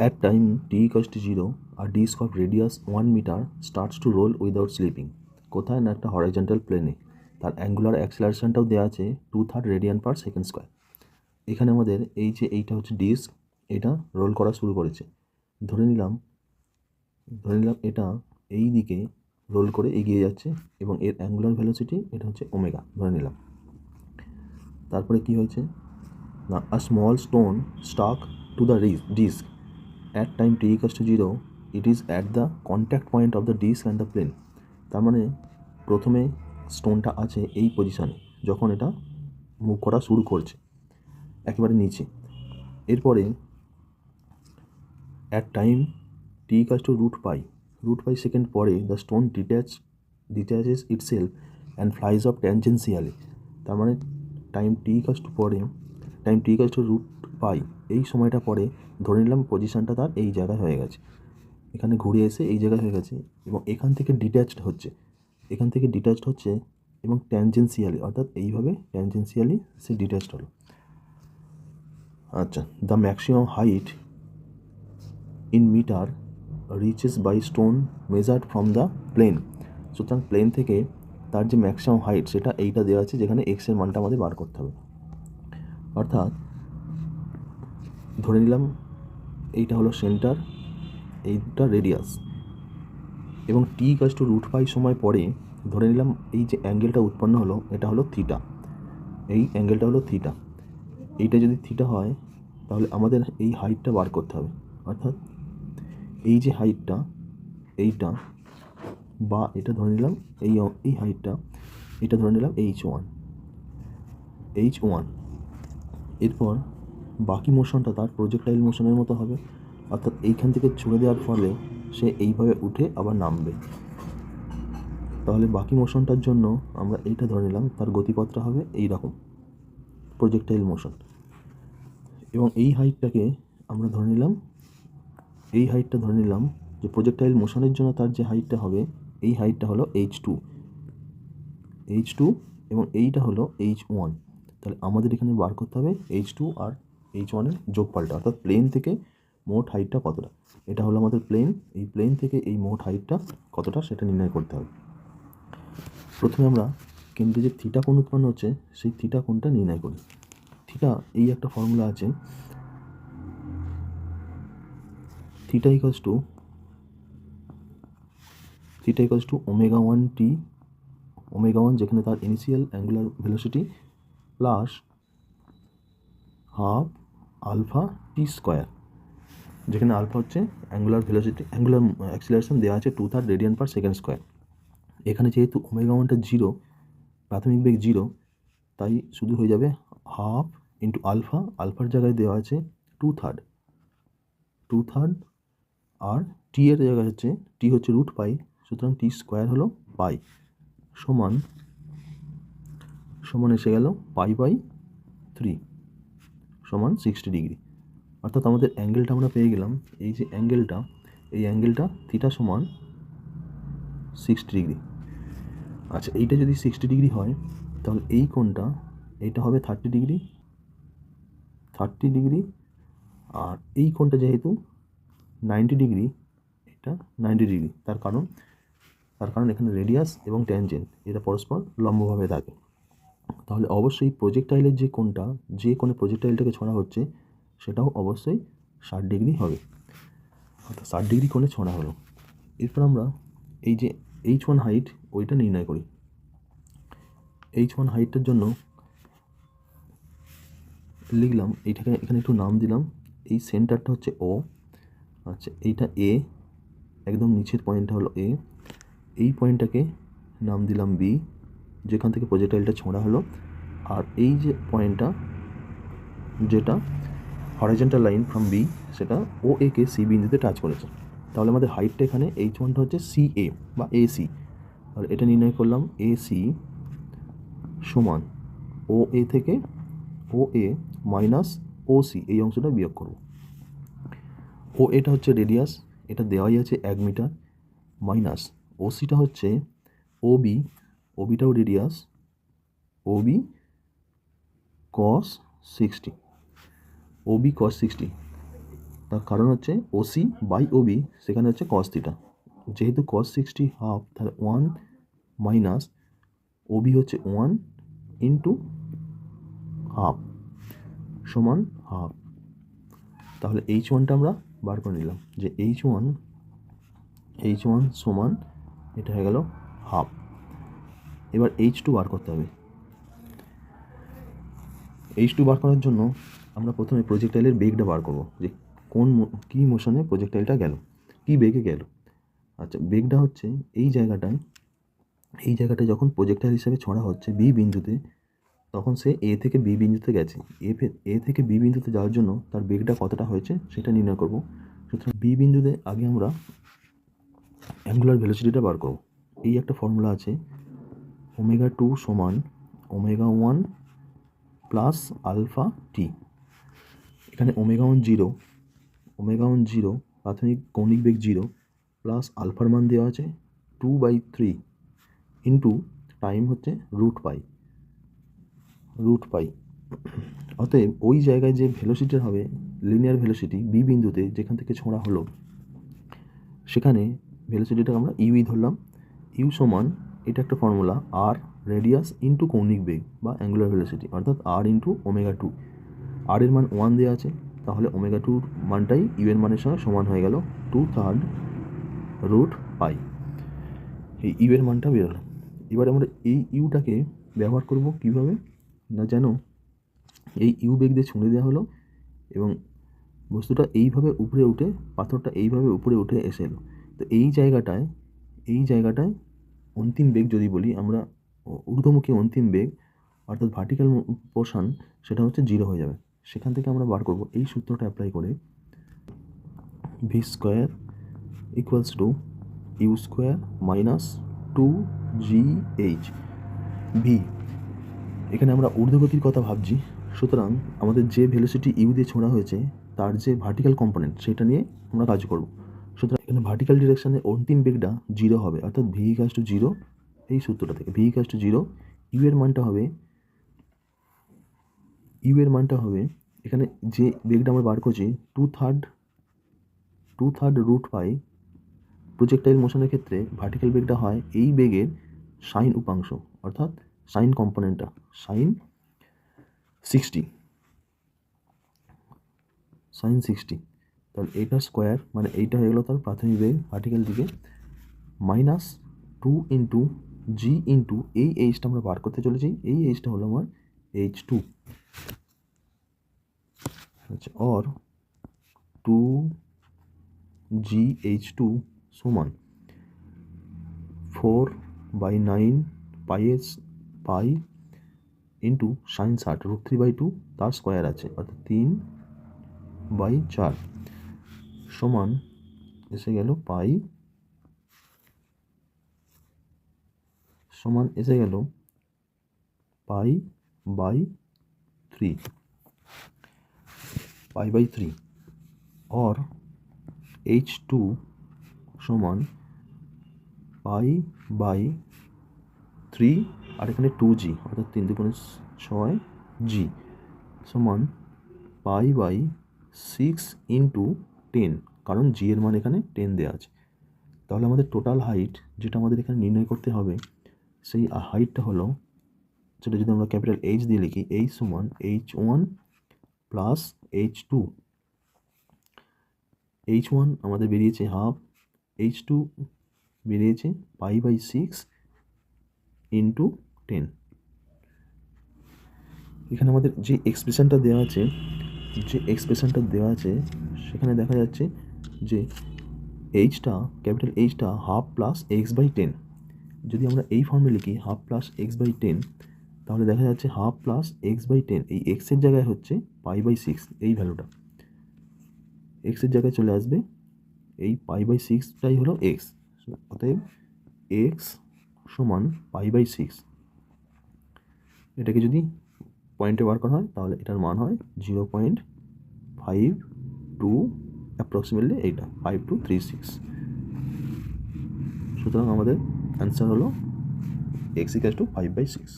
At time t equals to 0, a disk of radius 1 meter starts to roll without slipping. কোথায় না একটা horizontal প্লেনে তার angular অ্যাক্সেলারেশনটাও দেওয়া আছে two third radian per second square এখানে আমাদের এই যে এইটা হচ্ছে ডিস্ক এটা রোল করা শুরু করেছে। ধরে নিলাম ধরে নিলাম এটা এই দিকে রোল করে এগিয়ে যাচ্ছে এবং এর অ্যাঙ্গুলার ভেলোসিটি এটা হচ্ছে ওমেগা ধরে নিলাম। তারপরে কি হয়েছে? না a small stone stuck to the disc at time t equals to zero it is at the contact point of the disc and the plane তার মানে প্রথমে স্টোনটা আছে এই পজিশানে যখন এটা মুভ করা শুরু করছে, একেবারে নিচে। এরপরে at time t equals to root pi root pi second পরে the stone detach detaches itself and flies off tangentially তার মানে টাইম টি ইকাস টু পরে time t equals to root pi এই সময়টা পরে ধরে নিলাম পজিশানটা তার এই জায়গায় হয়ে গেছে। এখানে ঘুরে এসে এই জায়গায় হয়ে গেছে এবং এখান থেকে ডিট্যাচড হচ্ছে। এখান থেকে ডিট্যাচড হচ্ছে এবং ট্যানজেন্সিয়ালি অর্থাৎ এইভাবে ট্যানজেন্সিয়ালি সে ডিট্যাচড হলো। আচ্ছা the maximum height in metre reaches by stone measured from the plane সুতরাং প্লেন থেকে তার যে ম্যাক্সিমাম হাইট সেটা এইটা দেওয়া আছে যেখানে এক্সের মানটা আমাদের বার করতে হবে। অর্থাৎ ধরে নিলাম এইটা হলো সেন্টার, এইটা রেডিয়াস। এবং টি কাজ টু রুট পাই সময় পরে ধরে নিলাম এই যে অ্যাঙ্গেলটা উৎপন্ন হলো, এটা হলো থিটা এই অ্যাঙ্গেলটা হলো থিটা এইটা যদি থিটা হয়, তাহলে আমাদের এই হাইটটা বার করতে হবে। অর্থাৎ এই যে হাইটটা এইটা বা এটা ধরে নিলাম এই এই হাইটটা এটা ধরে নিলাম এইচ ওয়ান এইচ ওয়ান এরপর বাকি মোশনটা তার প্রজেক্টাইল মোশনের মতো হবে। অর্থাৎ এইখান থেকে ছুড়ে দেওয়ার ফলে সে এইভাবে উঠে আবার নামবে। তাহলে বাকি মোশনটার জন্য আমরা এইটা ধরে নিলাম, তার গতিপথটা হবে এই রকম প্রজেক্টাইল মোশন এবং এই হাইটটাকে আমরা ধরে নিলাম, এই হাইটটা ধরে নিলাম যে প্রজেক্টাইল মোশনের জন্য তার যে হাইটটা হবে, এই হাইটটা হলো এইচ টু এইচ টু এবং এইটা হলো এইচ ওয়ান তাহলে আমাদের এখানে বার করতে হবে এইচ টু আর এইচ ওয়ানের যোগফলটা, অর্থাৎ প্লেন থেকে মোট হাইটটা কতটা? এটা হলো আমাদের প্লেন এই প্লেন থেকে এই মোট হাইটটা কতটা সেটা নির্ণয় করতে হবে। প্রথমে আমরা কিন্তু যে থিটা কোণ উৎপন্ন হচ্ছে, সেই থিটা কোণটা নির্ণয় করি। থিটা এই একটা ফর্মুলা আছে। Theta equals to theta equals to omega one t omega one যেখানে তার initial angular velocity plus half alpha t square, যেখানে আলফা হচ্ছে অ্যাঙ্গুলার ভেলোসিটি অ্যাঙ্গুলার অ্যাক্সিলারেশন দেওয়া আছে two third radian per second square এখানে যেহেতু omega zero প্রাথমিক বেগ zero তাই শুধু হয়ে যাবে হাফ ইন্টু আলফা আলফার জায়গায় দেওয়া আছে টু থার্ড টু থার্ড আর টি এর জায়গায় হচ্ছে টি হচ্ছে রুট পাই সুতরাং টি স্কোয়ার হলো পাই সমান সমান এসে গেল পাই বাই থ্রি সমান সিক্সটি ডিগ্রি অর্থাৎ আমাদের অ্যাঙ্গেলটা আমরা পেয়ে গেলাম, এই যে অ্যাঙ্গেলটা, এই অ্যাঙ্গেলটা থিটা সমান সিক্সটি ডিগ্রি আচ্ছা এইটা যদি সিক্সটি ডিগ্রি হয়, তাহলে এই কোণটা, এইটা হবে থার্টি ডিগ্রি থার্টি ডিগ্রি আর এই কোণটা যেহেতু নাইনটি ডিগ্রি এটা নাইনটি ডিগ্রি তার কারণ তার কারণ এখানে রেডিয়াস এবং ট্যানজেন্ট এটা পরস্পর লম্বভাবে থাকে। তাহলে অবশ্যই প্রজেক্টাইলের যে কোনটা যে কোণে প্রজেক্টাইলটাকে ছড়া হচ্ছে, সেটাও অবশ্যই ষাট ডিগ্রি হবে। অর্থাৎ ষাট ডিগ্রি কোণে ছড়া হলো। এরপর আমরা এই যে এইচ ওয়ান হাইট ওইটা নির্ণয় করি। এইচ ওয়ান হাইটটার জন্য লিখলাম, এইটাকে এখানে একটু নাম দিলাম। এই সেন্টারটা হচ্ছে ও আচ্ছা এইটা এ একদম নিচের পয়েন্টটা হলো এ এই পয়েন্টটাকে নাম দিলাম বি যেখান থেকে প্রজেক্টাইলটা ছোঁড়া হলো। আর এই যে পয়েন্টটা যেটা হরাইজেন্টাল লাইন ফ্রম বি সেটা ও এ কে সি বিন্দুতে টাচ করেছে। তাহলে আমাদের হাইটটা এখানে এইচ ওয়ানটা হচ্ছে সি এ বা এ সি তাহলে এটা নির্ণয় করলাম এ সি সমান ও এ থেকে ও এ মাইনাস ও সি এই অংশটা বিয়োগ করব। ও এটা হচ্ছে রেডিয়াস এটা দেওয়াই আছে এক মিটার মাইনাস ও সিটা হচ্ছে O B O বিটাও radius O B cos sixty O B cos sixty. তার কারণ হচ্ছে ওসি বাই ওবি, সেখানে হচ্ছে কস থিটা। যেহেতু কস সিক্সটি হাফ, তাহলে ওয়ান মাইনাস ওবি হচ্ছে ওয়ান ইন্টু হাফ সমান হাফ। তাহলে এইচ ওয়ানটা আমরা বার করে নিলাম যে এইচ ওয়ান এইচ ওয়ান সমান এটা হয়ে গেল হাফ। এবার এইচ টু বার করতে হবে। এইচ টু বার করার জন্য আমরা প্রথমে প্রজেক্টাইলের বেগটা বার করব, যে কোন কী মোশনে প্রজেক্টাইলটা গেল, কী বেগে গেল। আচ্ছা বেগটা হচ্ছে এই জায়গাটায়, এই জায়গাটা যখন প্রজেক্টাইল হিসেবে ছড়া হচ্ছে বি বিন্দুতে, তখন সে এ থেকে বি বিন্দুতে গেছে। এ এ থেকে বি বিন্দুতে যাওয়ার জন্য তার বেগটা কতটা হয়েছে সেটা নির্ণয় করব। সুতরাং বি বিন্দুতে আগে আমরা অ্যাঙ্গুলার ভেলোসিটিটা বার করব। এই একটা ফর্মুলা আছে ওমেগা টু সমান omega one plus alpha t. এখানে omega one zero, omega one zero, প্রাথমিক কৌণিক বেগ জিরো প্লাস আলফার মান দেওয়া আছে two by three into time হচ্ছে রুট পাই রুট পাই। অতএব ওই জায়গায় যে ভেলোসিটি হবে, লিনিয়ার ভেলোসিটি বি বিন্দুতে যেখান থেকে ছোঁড়া হলো, সেখানে ভেলোসিটিটা আমরা ইউই ধরলাম। ইউ সমান এটা একটা ফর্মুলা আর রেডিয়াস ইন্টু কৌণিক বেগ বা অ্যাঙ্গুলার ভেলোসিটি অর্থাৎ R into omega two R এর মান ওয়ান দেওয়া আছে, তাহলে ওমেগা টুর মানটাই ইউ এর মানের সঙ্গে সমান হয়ে গেল টু থার্ড রুট পাই এই ইউ এর মানটা বেরোলো এবার আমরা এই ইউটাকে ব্যবহার করব কীভাবে? না যেন এই ইউ বেগ দিয়ে ছুঁড়ে দেওয়া হলো এবং বস্তুটা এইভাবে উপরে উঠে, পাথরটা এইভাবে উপরে উঠে এসে এলো। তো এই জায়গাটায় এই জায়গাটায় অন্তিম বেগ যদি বলি, আমরা ঊর্ধ্বমুখী অন্তিম বেগ অর্থাৎ ভার্টিক্যাল পোর্শন সেটা হচ্ছে জিরো হয়ে যাবে। সেখান থেকে আমরা বার করব। এই সূত্রটা অ্যাপ্লাই করে V square equals to U square minus two G H V এখানে আমরা ঊর্ধ্বগতির কথা ভাবছি। সুতরাং আমাদের যে ভেলোসিটি ইউ দিয়ে ছোঁড়া হয়েছে, তার যে ভার্টিক্যাল কম্পোনেন্ট সেটা নিয়ে আমরা কাজ করব। সুতরাং এখানে ভার্টিক্যাল ডিরেকশানে অন্তিম বেগটা জিরো হবে, অর্থাৎ ভি ইকাস টু জিরো এই সূত্রটা থেকে। V equals to zero U এর মানটা হবে ইউ এর মানটা হবে, এখানে যে বেগটা আমরা বার করছি two third two third root pi projectile মোশনের ক্ষেত্রে ভার্টিক্যাল বেগটা হয় এই বেগের সাইন উপাংশ, অর্থাৎ সাইন কম্পোনেন্টটা সাইন সিক্সটি সাইন সিক্সটি তাহলে এইটা স্কোয়ার মানে এইটা হয়ে গেলো তার প্রাথমিক বেগ ভার্টিক্যাল দিকে minus two into G into এই এইচটা আমরা বার করতে চলেছি, এই এইচটা হলো আমার এইচ টু আচ্ছা or two G H two সমান four by nine pi S pi into sine ষাট রুট থ্রি বাই টু তার স্কোয়ার আছে, অর্থাৎ তিন বাই চার। সমান এসে গেল পাই, সমান এসে গেল pi by three, pi by three, or H two সমান পাই বাই থ্রি, আর এখানে টু জি, অর্থাৎ তিন দুগুণে ছয় জি, সমান pi by six into ten কারণ জি এর মান এখানে টেন দেওয়া আছে। তাহলে আমাদের টোটাল হাইট যেটা আমাদের এখানে নির্ণয় করতে হবে, সেই হাইটটা হলো, সেটা যদি আমরা ক্যাপিটাল এইচ দিয়ে লিখি H one H one plus H two H one আমাদের বেরিয়েছে হাফ এইচ টু বেরিয়েছে pi by six into ten এখানে আমাদের যে এক্সপ্রেশনটা দেওয়া আছে, যে এক্সপ্রেশনটা দেওয়া আছে, সেখানে দেখা যাচ্ছে যে এইচটা, capital এইচটা half plus X by ten. যদি আমরা এই ফর্মে লিখি half plus X by ten, তাহলে দেখা যাচ্ছে half plus X by ten, এই এক্সের জায়গায় হচ্ছে পাই বাই সিক্স, এই ভ্যালুটা। এক্সের জায়গায় চলে আসবে এই পাই বাই সিক্সটাই হলো এক্স। অতএব এক্স সমান পাই বাই সিক্স। এটাকে যদি পয়েন্টে বার করা হয়, তাহলে এটার মান হয় zero point five two approximately এইটা ফাইভ টু থ্রি সিক্স সুতরাং আমাদের অ্যান্সার হলো X equals to five by six